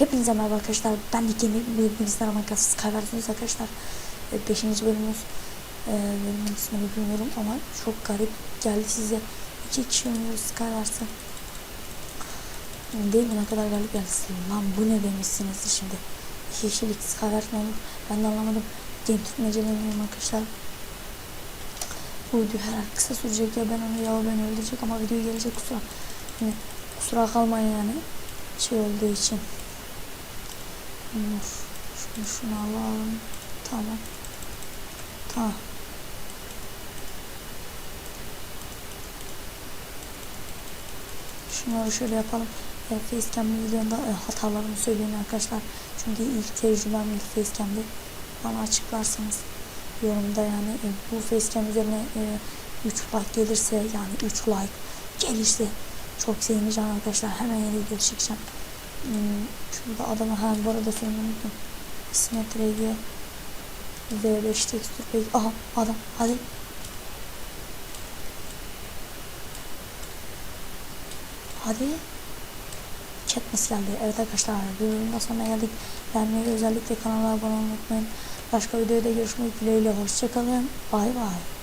Hepinize merhaba arkadaşlar. Ben de yeni bir bilgisayar Minecraft Skyverse'deyiz arkadaşlar. 5. bölümümüz. E, bölümün ismini bilmiyorum ama çok garip geldi size. İki kişi oynuyoruz Skyverse'ı. Değil mi ne kadar garip geldi size. Lan bu ne demişsinizdir şimdi. İki kişilik Skyverse olur? Ben de anlamadım. Game tutmaceleniyorum arkadaşlar. Bu video her an kısa sürecek ya ben onu ya o beni öldürecek ama video gelecek kusura. Yani kusura kalmayın yani şey olduğu için. Şunu şunu alalım. Tamam. Tamam. Şunları şöyle yapalım. E, Facecam videomda e, hatalarımı söyleyin arkadaşlar. Çünkü ilk tecrübem ilk Facecam'di. Bana açıklarsınız yorumda yani e, bu Facecam üzerine e, 3 like gelirse yani 3 like gelirse çok sevineceğim arkadaşlar. Hemen yeni video çekeceğim. Hmm, şurada adamı ha bu arada söylemeyi unuttum. İsmet RG V5 tekstür peki. Aha adam hadi. Hadi. Katniss geldi. Evet arkadaşlar bir bölümden sonra geldik. Beğenmeyi özellikle kanala abone olmayı unutmayın. Başka videoda görüşmek dileğiyle. Hoşçakalın. Bay bay.